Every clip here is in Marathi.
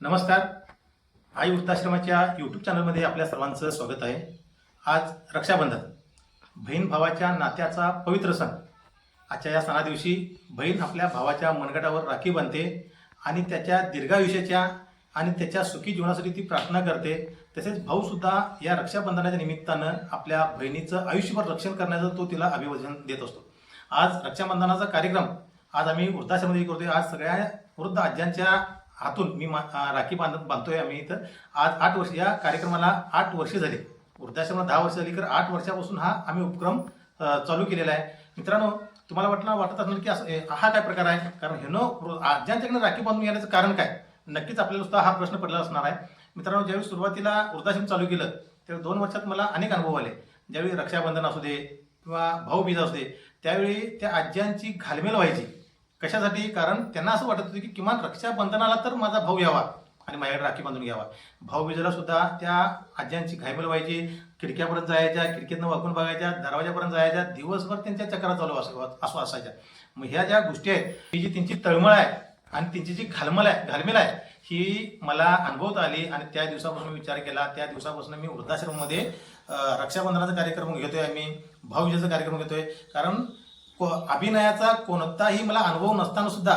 नमस्कार. आई वृत्ताश्रमाच्या यूट्यूब चॅनलमध्ये आपल्या सर्वांचं स्वागत आहे. आज रक्षाबंधन. बहीण भावाच्या नात्याचा पवित्र सण. आजच्या या सणादिवशी बहीण आपल्या भावाच्या मनगटावर राखी बांधते आणि त्याच्या दीर्घायुष्याच्या आणि त्याच्या सुखी जीवनासाठी ती प्रार्थना करते. तसेच भाऊसुद्धा या रक्षाबंधनाच्या निमित्तानं आपल्या बहिणीचं आयुष्यभर रक्षण करण्याचं तो तिला अभिवादन देत असतो. आज रक्षाबंधनाचा कार्यक्रम आज आम्ही वृद्धाश्रममध्ये करतोय. आज सगळ्या वृद्ध आज्यांच्या हातून मी मा- राखी बांधत बांधतोय आम्ही इथं. आज आठ वर्ष या कार्यक्रमाला आठ वर्षे झाली. वृद्धाश्रमाला दहा वर्ष झाली तर आठ वर्षापासून हा आम्ही उपक्रम चालू केलेला आहे. मित्रांनो तुम्हाला वाटलं वाटत असणार की असं- हा काय प्रकार आहे? कारण हेनो नो राखी बांधून येण्याचं कारण काय? नक्कीच आपल्याला सुद्धा हा प्रश्न पडला असणार आहे. मित्रांनो ज्यावेळी सुरुवातीला वृद्धाश्रम चालू केलं त्यावेळी दोन वर्षात मला अनेक अनुभव आले. ज्यावेळी रक्षाबंधन असू दे किंवा भाऊबीज असू दे त्यावेळी त्या आज्यांची घालमेल व्हायची. कशासाठी? कारण त्यांना असं वाटत होतं की किमान रक्षाबंधनाला तर माझा भाऊ यावा आणि माझ्याकडे राखी बांधून घ्यावा. भाऊबीजेला सुद्धा त्या आज्यांची घायमल व्हायची खिडक्यापर्यंत जायच्या खिडकीतनं वाकून बघायच्या दरवाजापर्यंत जायच्या दिवसभर त्यांच्या चक्रा चालू असं असं असायच्या. मग ह्या ज्या गोष्टी आहेत ही जी त्यांची तळमळ आहे आणि त्यांची जी घालमल आहे घालमेल आहे ही मला अनुभवता आली आणि त्या दिवसापासून मी विचार केला. त्या दिवसापासून मी वृद्धाश्रममध्ये रक्षाबंधनाचा कार्यक्रम घेतोय आम्ही भाऊबीजेचा कार्यक्रम घेतोय. कारण अभिनयाचा कोणताही मला अनुभव नसताना सुद्धा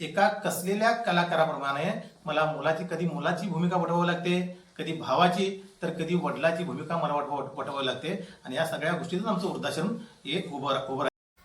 एका कसलेल्या कलाकाराप्रमाणे मला मुलाची कधी मुलाची भूमिका वटवावी लागते कधी भावाची तर कधी वडिलाची भूमिका मला वटवा पटवावी लागते. आणि या सगळ्या गोष्टीतच आमचं वृद्धाश्रम हे उभं उभं राहिलं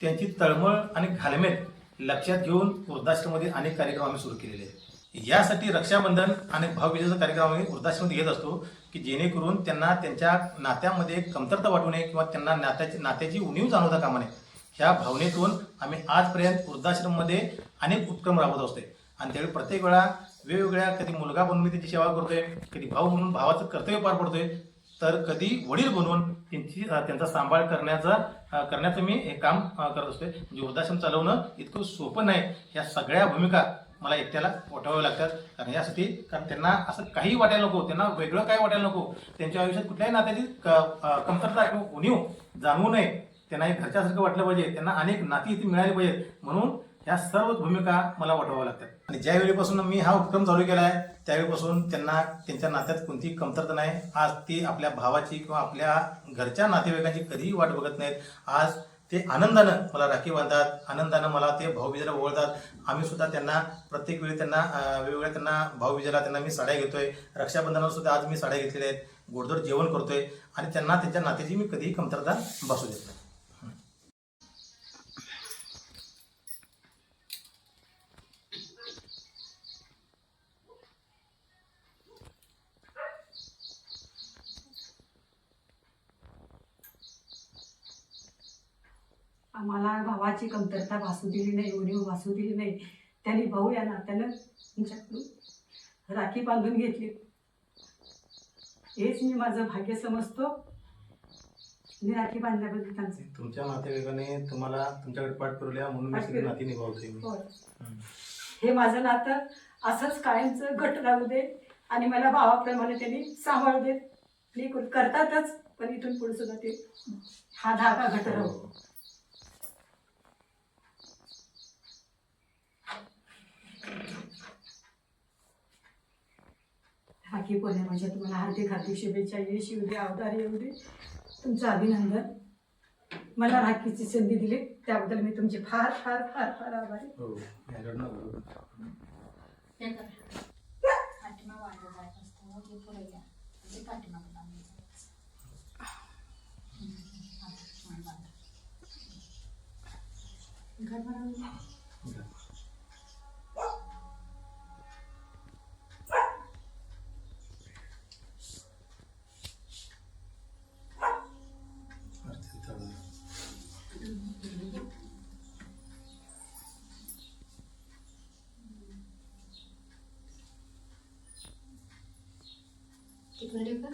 त्यांची तळमळ आणि घालमेल लक्षात घेऊन वृद्धाश्रममध्ये अनेक कार्यक्रम आम्ही सुरू केलेले आहेत. यासाठी रक्षाबंधन आणि भावबीजेचा कार्यक्रम आम्ही वृद्धाश्रम घेत असतो की जेणेकरून त्यांना त्यांच्या नात्यामध्ये कमतरता वाटू नये किंवा त्यांना नात्याची नात्याची उणीव जाणवता कामा नये. ह्या भावनेतून आम्ही आजपर्यंत वृद्धाश्रममध्ये अनेक उपक्रम राबवत असतोय. आणि त्यावेळी प्रत्येक वेळा वेगवेगळ्या कधी मुलगा बनून मी त्याची सेवा करतोय कधी भाऊ म्हणून भावाचं कर्तव्य पार पडतोय तर कधी वडील बनवून त्यांची त्यांचा सांभाळ करण्याचा करण्याचं मी हे काम करत असतोय. म्हणजे वृद्धाश्रम चालवणं इतकं सोपं नाही. या सगळ्या भूमिका मला एकट्याला वाटाव्या लागतात. कारण यासाठी कारण त्यांना असं काही वाटायला नको त्यांना वेगळं काही वाटायला नको. त्यांच्या आयुष्यात कुठल्याही नात्याची क- कमतरता किंवा उणीव जाणवू नये. त्यांना एक घरच्यासारखं वाटलं पाहिजे. त्यांना अनेक नाती इथे मिळाली पाहिजेत. म्हणून ह्या सर्व भूमिका मला वाटवाव्या लागतात. आणि ज्या वेळेपासून मी हा उपक्रम चालू केला आहे त्यावेळीपासून त्यांना त्यांच्या नात्यात कोणतीही कमतरता नाही. आज ती आपल्या भावाची किंवा आपल्या घरच्या नातेवाईकांची कधीही वाट बघत नाहीत. आज ते आनंदानं मला राखी बांधतात. आनंदानं मला ते भाऊबीजेला ओळखतात आम्ही सुद्धा त्यांना प्रत्येक वेळी त्यांना वेगवेगळ्या त्यांना भाऊबीजेला त्यांना मी साड्या घेतोय. रक्षाबंधनाला सुद्धा आज मी साड्या घेतलेल्या आहेत. गोडधोड जेवण करतोय. आणि त्यांना त्यांच्या नात्याची मी कधीही कमतरता बसू देत नाही. आम्हाला भावाची कमतरता भासू दिली नाही उणीव भासू दिली नाही त्यांनी भाऊ या नात्यानं तुमच्याकडून राखी बांधून घेतली हेच मी माझं भाग्य समजतो मी राखी बांधल्याबद्दल त्यांचं तुमच्या नातेवाईकाने तुम्हाला तुमच्याकडे पाठ फिरवल्या म्हणून मी सगळी. नाती मी होय. हम्म. हे माझं नातं असंच कायमचं घट राहू दे आणि मला भावाप्रमाणे त्यांनी सांभाळू देत कर- करतातच पण इथून पुढे सुद्धा ते हा धागा घट राहू हो. राखी पौर्णिमाच्या तुम्हाला हार्दिक हार्दिक शुभेच्छा. यश येऊ दे अवतार येऊ दे तुमचं अभिनंदन. मला राखीची संधी दिली. त्याबद्दल मी तुमचे फार फार फार फार आभारी हो याच्याकडनं बरोबर. हे करा. पाठीमागं वाढत जायचं असतं. मग हे पुढे घ्या. ते पाठीमागं बांधायचं. हम्म. हा, हा, बांधा. घर बनवलं. आरती चालू आहे. तिकडे का?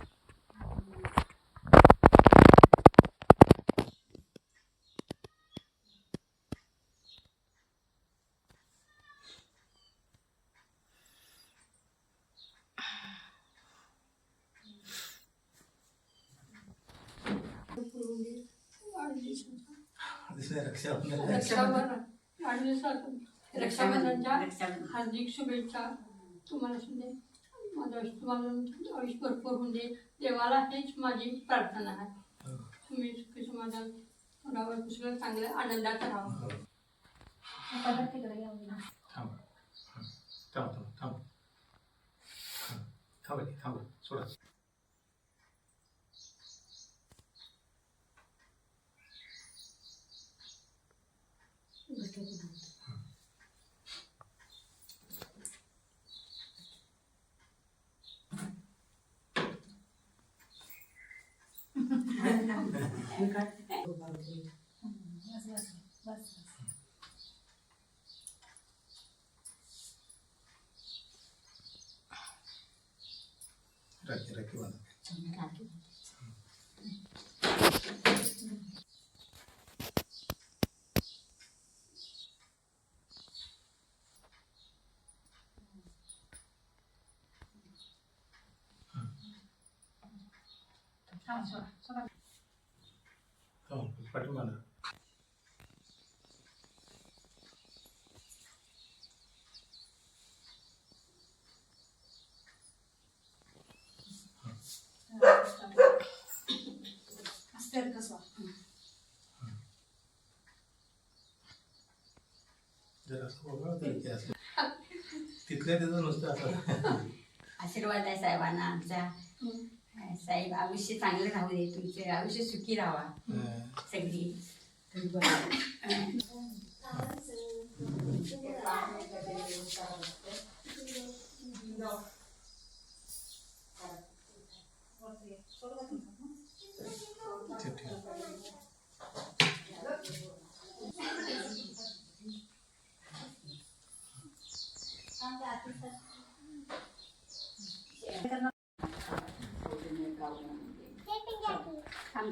दिसतंय रक्षाबंधन रक्षाबंधन वाढदिवसातून रक्षाबंधनच्या हार्दिक शुभेच्छा। तुम्हाला सुद्धा माझं आयुष्य तुम्हाला आयुष्य भरपूर होऊन दे देवाला हेच माझी प्रार्थना आहे. तुम्ही सुखी समाधान राहावं दुसरं चांगलं आनंदात राहावं. थांब. हं. थांब थांब. थांब. हं. थांबा थांबा. सोडा. बस बस बस राखी राखी बांधा राखी थांब सोडा सोडा हो पाठवून तिथल्या तिथं नुसतं असं. आशीर्वाद आहे साहेबांना आमचा. साहेब आयुष्य चांगलं राहू दे तुमचे आयुष्य सुखी राहा. सगळी. No.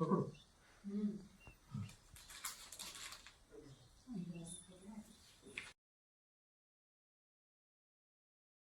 पकडू